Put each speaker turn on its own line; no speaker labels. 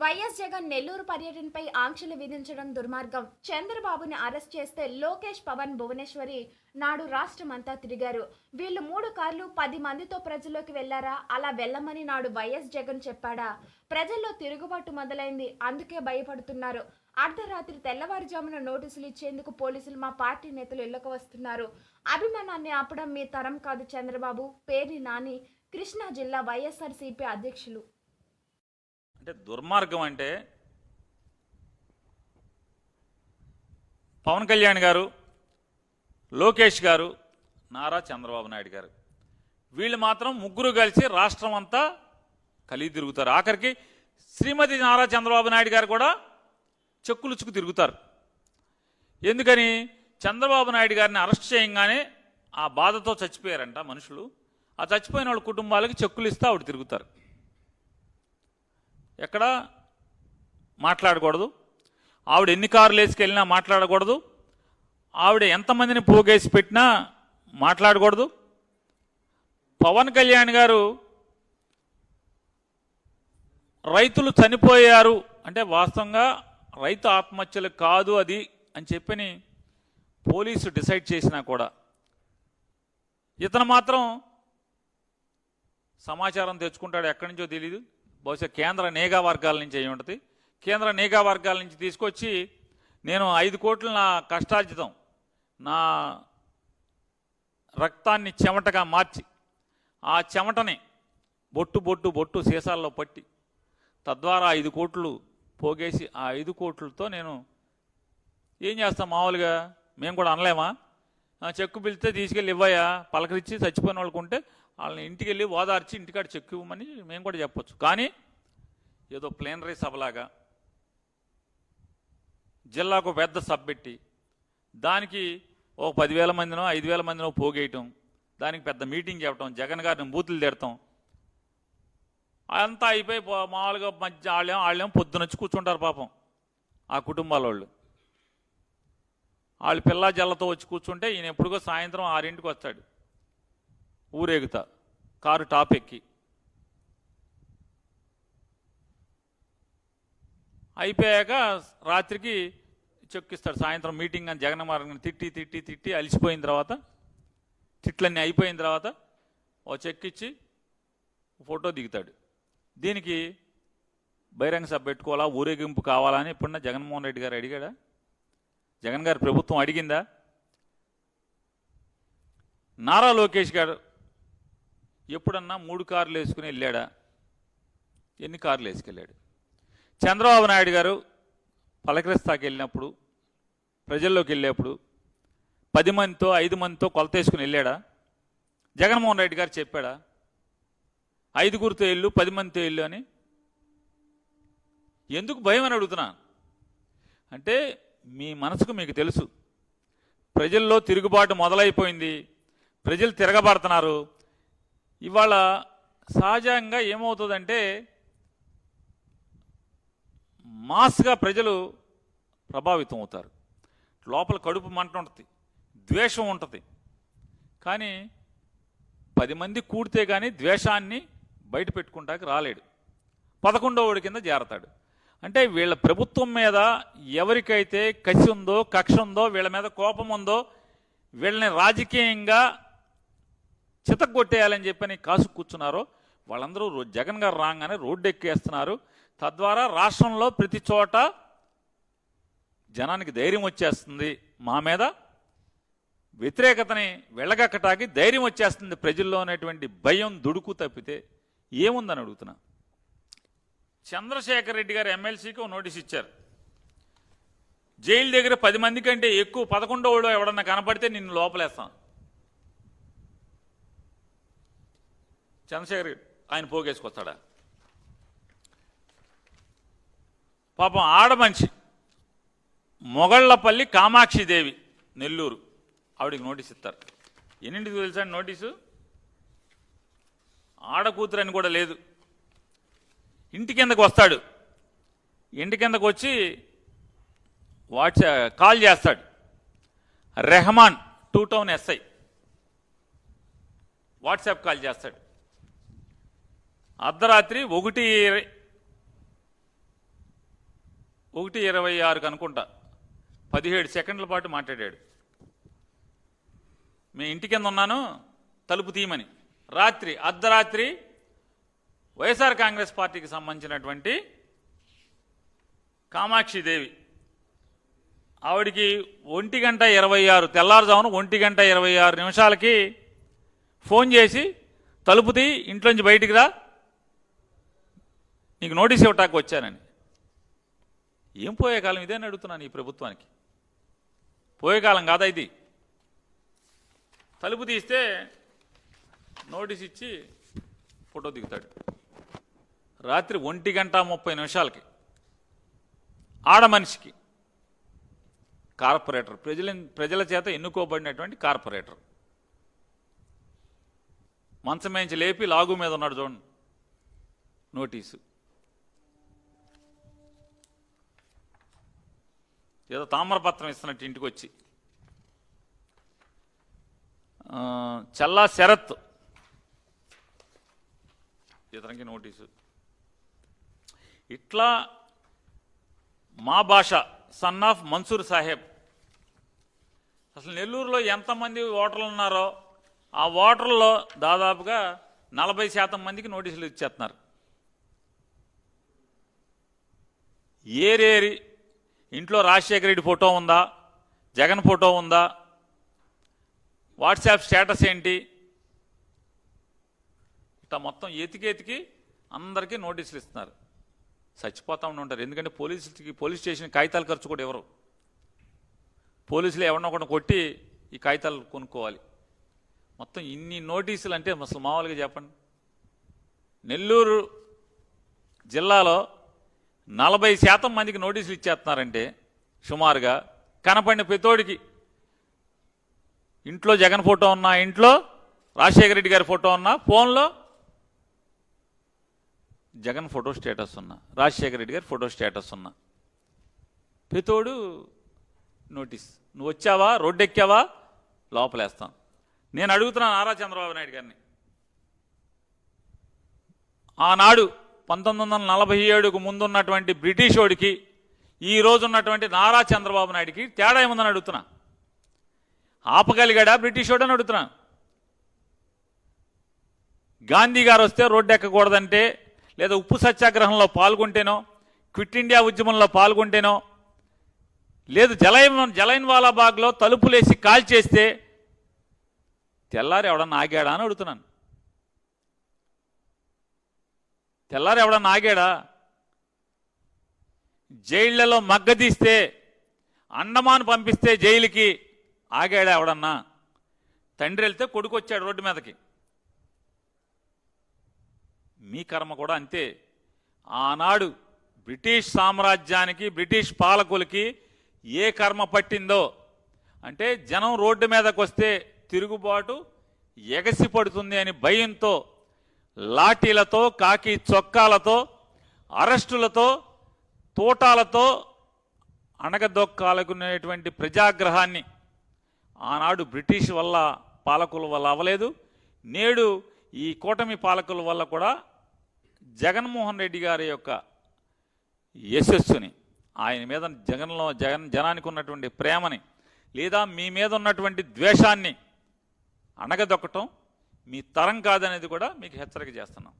YS Jagan Nellore పర్యటనపై ఆంక్షలు విధించడం దుర్మార్గం. చంద్రబాబుని అరెస్ట్ చేస్తే లోకేష్ పవన్ భువనేశ్వరి నాడు రాష్ట్రమంతా తిరిగారు. వీళ్ళు మూడు కార్లు పది మందితో ప్రజల్లోకి వెళ్ళారా? అలా వెళ్ళమని నాడు వైఎస్ జగన్ చెప్పాడా? ప్రజల్లో తిరుగుబాటు మొదలైంది. అందుకే భయపడుతున్నారు. అర్ధరాత్రి తెల్లవారుజామున నోటీసులు ఇచ్చేందుకు పోలీసులు మా పార్టీ నేతలు ఇళ్ళకు వస్తున్నారు. అభిమానాన్ని ఆపడం మీ తరం కాదు చంద్రబాబు. పేరి నాని కృష్ణా జిల్లా వైఎస్ఆర్సీపీ అధ్యక్షులు.
అంటే దుర్మార్గం అంటే పవన్ కళ్యాణ్ గారు లోకేష్ గారు నారా చంద్రబాబు నాయుడు గారు. వీళ్ళు మాత్రం ముగ్గురు కలిసి రాష్ట్రం అంతా కలిగి తిరుగుతారు. ఆఖరికి శ్రీమతి నారా చంద్రబాబు నాయుడు గారు కూడా చెక్కులుచుకు తిరుగుతారు. ఎందుకని? చంద్రబాబు నాయుడు గారిని అరెస్ట్ చేయంగానే ఆ బాధతో చచ్చిపోయారంట మనుషులు. ఆ చచ్చిపోయిన వాళ్ళ కుటుంబాలకి చెక్కులు ఇస్తే ఆవిడ తిరుగుతారు. ఎక్కడ? మాట్లాడకూడదు. ఆవిడ ఎన్ని కార్లు వేసుకెళ్ళినా మాట్లాడకూడదు. ఆవిడ ఎంతమందిని పోగేసి పెట్టినా మాట్లాడకూడదు. పవన్ కళ్యాణ్ గారు రైతులు చనిపోయారు అంటే వాస్తవంగా రైతు ఆత్మహత్యలు కాదు అది అని చెప్పని పోలీసు డిసైడ్ చేసినా కూడా. ఇతను మాత్రం సమాచారం తెచ్చుకుంటాడు ఎక్కడి నుంచో తెలియదు బహుశా కేంద్ర నేగా వర్గాల నుంచి అయి ఉంటుంది. కేంద్ర నేగా వర్గాల నుంచి తీసుకొచ్చి నేను ఐదు కోట్లు నా కష్టార్జితం నా రక్తాన్ని చెమటగా మార్చి ఆ చెమటని బొట్టు బొట్టు బొట్టు సీసాల్లో పట్టి తద్వారా ఐదు కోట్లు పోగేసి ఆ ఐదు కోట్లతో నేను ఏం చేస్తాం మామూలుగా? మేము కూడా అనలేమా? ఆ, చెక్కు పిలిస్తే తీసుకెళ్ళి ఇవ్వయా పలకరించి చచ్చిపోయిన వాళ్ళకుంటే వాళ్ళని ఇంటికి వెళ్ళి ఓదార్చి ఇంటికాడ చెక్ ఇవ్వమని మేము కూడా చెప్పొచ్చు. కానీ ఏదో ప్లేనరీ సభలాగా జిల్లాకు పెద్ద సభ పెట్టి దానికి ఒక పదివేల మందినో ఐదు వేల మందినో పోగేయటం దానికి పెద్ద మీటింగ్ చెప్పడం జగన్ గారిని బూతులు తిడతాం అంతా అయిపోయి మామూలుగా మధ్య వాళ్ళేం వాళ్ళేం పొద్దునొచ్చి కూర్చుంటారు పాపం ఆ కుటుంబాల వాళ్ళు. వాళ్ళు పిల్ల జల్లతో వచ్చి కూర్చుంటే ఈయన ఎప్పుడుగో సాయంత్రం ఆరింటికి వస్తాడు. ఊరేగుతా. కారు టాప్ ఎక్కి. అయిపోయాక రాత్రికి చెక్కిస్తాడు. సాయంత్రం మీటింగ్ అని జగన్మార్గం తిట్టి తిట్టి తిట్టి అలిసిపోయిన తర్వాత తిట్లన్నీ అయిపోయిన తర్వాత ఓ చెక్కిచ్చి ఫోటో దిగుతాడు. దీనికి బహిరంగ సభ పెట్టుకోవాలా? ఊరేగింపు కావాలా అని ఎప్పుడన్నా జగన్మోహన్ రెడ్డి గారు అడిగాడా? జగన్ గారి ప్రభుత్వం అడిగిందా? నారా లోకేష్ గారు ఎప్పుడన్నా మూడు కార్లు వేసుకుని వెళ్ళాడా? ఎన్ని కార్లు వేసుకెళ్ళాడు? చంద్రబాబు నాయుడు గారు పలకరిస్తాకి వెళ్ళినప్పుడు ప్రజల్లోకి వెళ్ళేప్పుడు పది మందితో ఐదు మందితో కొలత వేసుకుని వెళ్ళాడా? జగన్మోహన్ రెడ్డి గారు చెప్పాడా? ఐదుగురితో వెళ్ళు పది మందితో వెళ్ళు అని. ఎందుకు భయం అని అడుగుతున్నా? అంటే మీ మనసుకు మీకు తెలుసు. ప్రజల్లో తిరుగుబాటు మొదలైపోయింది. ప్రజలు తిరగబడుతున్నారు. ఇవాళ సహజంగా ఏమవుతుందంటే మాస్గా ప్రజలు ప్రభావితం అవుతారు. లోపల కడుపు మంట ఉంటుంది ద్వేషం ఉంటుంది. కానీ పది మంది కూడితే కానీ ద్వేషాన్ని బయట పెట్టుకుంటాకి రాలేడు. పదకొండవడి కింద చేరతాడు అంటే వీళ్ళ ప్రభుత్వం మీద ఎవరికైతే కసి ఉందో కక్ష ఉందో వీళ్ళ మీద కోపం ఉందో వీళ్ళని రాజకీయంగా చితగొట్టేయాలని చెప్పని కాసు కూర్చున్నారో. వాళ్ళందరూ రో- జగన్ గారు రాగానే రోడ్డు ఎక్కేస్తున్నారు తద్వారా రాష్ట్రంలో ప్రతి చోట జనానికి ధైర్యం వచ్చేస్తుంది. మా మీద వ్యతిరేకతని వెళ్ళగక్కటాకి ధైర్యం వచ్చేస్తుంది. ప్రజల్లో ఉన్నటువంటి భయం దుడుకు తప్పితే ఏముందని అడుగుతున్నా. చంద్రశేఖర్ రెడ్డి గారు ఎమ్మెల్సీకి నోటీస్ ఇచ్చారు. జైలు దగ్గర పది మంది కంటే ఎక్కువ పదకొండో ఎవడన్నా కనపడితే నిన్ను లోపలేస్తాం. చంద్రశేఖర్ ఆయన పోగేసుకొస్తాడా? పాపం ఆడ మనిషి మొగళ్ళపల్లి కామాక్షిదేవి నెల్లూరు. ఆవిడికి నోటీస్ ఇస్తారు. ఎన్నింటికి తెలుసా నోటీసు? ఆడకూతురు అని కూడా లేదు. ఇంటి కిందకు వస్తాడు. ఇంటి కిందకు వచ్చి వాట్సాప్ కాల్ చేస్తాడు. Rehman two town SI. WhatsApp call చేస్తాడు. అర్ధరాత్రి ఒకటి ఒకటి ఇరవై ఆరుకు అనుకుంటా. పదిహేడు సెకండ్ల పాటు మాట్లాడాడు. మీ ఇంటి కింద ఉన్నాను తలుపు తీయమని. రాత్రి అర్ధరాత్రి వైఎస్ఆర్ కాంగ్రెస్ పార్టీకి సంబంధించినటువంటి కామాక్షిదేవి ఆవిడికి ఒంటి గంట ఇరవై ఆరు తెల్లారుజామున ఒంటి గంట ఇరవై ఆరు నిమిషాలకి ఫోన్ చేసి తలుపు తీ ఇంట్లోంచి బయటికి రా. నీకు నోటీస్ ఇవ్వటానికి వచ్చానని. ఏం పోయే కాలం? ఇదే అడుగుతున్నాను ఈ ప్రభుత్వానికి. పోయే కాలం కాదా ఇది? తలుపు తీస్తే నోటీస్ ఇచ్చి ఫోటో దిగుతాడు. రాత్రి ఒంటి గంట ముప్పై నిమిషాలకి ఆడ మనిషికి కార్పొరేటర్ ప్రజల ప్రజల చేత ఎన్నుకోబడినటువంటి కార్పొరేటర్. మంచమేంచి లేపి లాగు మీద ఉన్నాడు చూడండి. నోటీసు. ఏదో తామ్రపత్రం ఇస్తున్నట్టు ఇంటికి వచ్చి చల్లా శరత్. ఇతనికి నోటీసు. ఇట్లా మా భాష సన్ ఆఫ్ మన్సూర్ సాహెబ్. అసలు నెల్లూరులో ఎంతమంది ఓటర్లు ఉన్నారో ఆ ఓటర్లో దాదాపుగా నలభై శాతం మందికి నోటీసులు ఇచ్చేస్తున్నారు. ఏరేరి ఇంట్లో రాజశేఖర రెడ్డి ఫోటో ఉందా? జగన్ ఫోటో ఉందా? వాట్సాప్ స్టేటస్ ఏంటి? ఇట్లా మొత్తం ఎతికి ఎతికి అందరికీ నోటీసులు ఇస్తున్నారు. చచ్చిపోతా ఉంటారు ఎందుకంటే పోలీసులకి పోలీస్ స్టేషన్ కాగితాలు ఖర్చు కూడా ఎవరు? పోలీసులు ఎవరినో ఒకటి కొట్టి ఈ కాగితాలు కొనుక్కోవాలి. మొత్తం ఇన్ని నోటీసులు అంటే అసలు మామూలుగా చెప్పండి. నెల్లూరు జిల్లాలో నలభై శాతం మందికి నోటీసులు ఇచ్చేస్తున్నారంటే సుమారుగా కనపడిన పెతోడికి ఇంట్లో జగన్ ఫోటో ఉన్నా ఇంట్లో రాజశేఖర రెడ్డి గారి ఫోటో ఉన్నా ఫోన్లో జగన్ ఫోటో స్టేటస్ ఉన్నా రాజశేఖర రెడ్డి గారి ఫోటో స్టేటస్ ఉన్నా. పెతోడు నోటీస్ నువ్వు వచ్చావా? రోడ్డు ఎక్కావా లోపలేస్తాం. నేను అడుగుతున్నాను నారా చంద్రబాబు నాయుడు గారిని. ఆనాడు పంతొమ్మిది వందల నలభై ఏడుకు ముందున్నటువంటి బ్రిటిషోడికి ఈ రోజు ఉన్నటువంటి నారా చంద్రబాబు నాయుడికి తేడా ఏముందని అడుగుతున్నా. ఆపగలిగాడా బ్రిటిషోడని అడుగుతున్నా. గాంధీ గారు వస్తే రోడ్డు ఎక్కకూడదంటే లేదా ఉప్పు సత్యాగ్రహంలో పాల్గొంటేనో క్విట్ ఇండియా ఉద్యమంలో పాల్గొంటేనో లేదు జలైన్ జలైన్ వాలాబాగ్లో తలుపులేసి కాల్ చేస్తే తెల్లారి ఎవడన్నా ఆగాడా అని అడుగుతున్నాను. తెల్లారి ఎవడన్నా ఆగాడా? జైళ్ళలో మగ్గదీస్తే అండమాన్ పంపిస్తే జైలుకి ఆగాడా ఎవడన్నా? తండ్రి వెళ్తే కొడుకు వచ్చాడు రోడ్డు మీదకి. మీ కర్మ కూడా అంతే. ఆనాడు బ్రిటిష్ సామ్రాజ్యానికి బ్రిటిష్ పాలకులకి ఏ కర్మ పట్టిందో? అంటే జనం రోడ్డు మీదకి వస్తే తిరుగుబాటు ఎగసి పడుతుంది అని భయంతో లాఠీలతో కాకి చొక్కాలతో అరెస్టులతో తోటాలతో అణగదొక్కాలకునేటువంటి ప్రజాగ్రహాన్ని ఆనాడు బ్రిటిష్ వల్ల పాలకుల వల్ల అవ్వలేదు. నేడు ఈ కూటమి పాలకుల వల్ల కూడా జగన్మోహన్ రెడ్డి గారి యొక్క యశస్సుని ఆయన మీద జగన్లో జగన్ జనానికి ఉన్నటువంటి ప్రేమని లేదా మీ మీద ఉన్నటువంటి ద్వేషాన్ని అణగదొక్కటం మీ తరం కాదనేది కూడా మీకు హెచ్చరిక చేస్తున్నాం.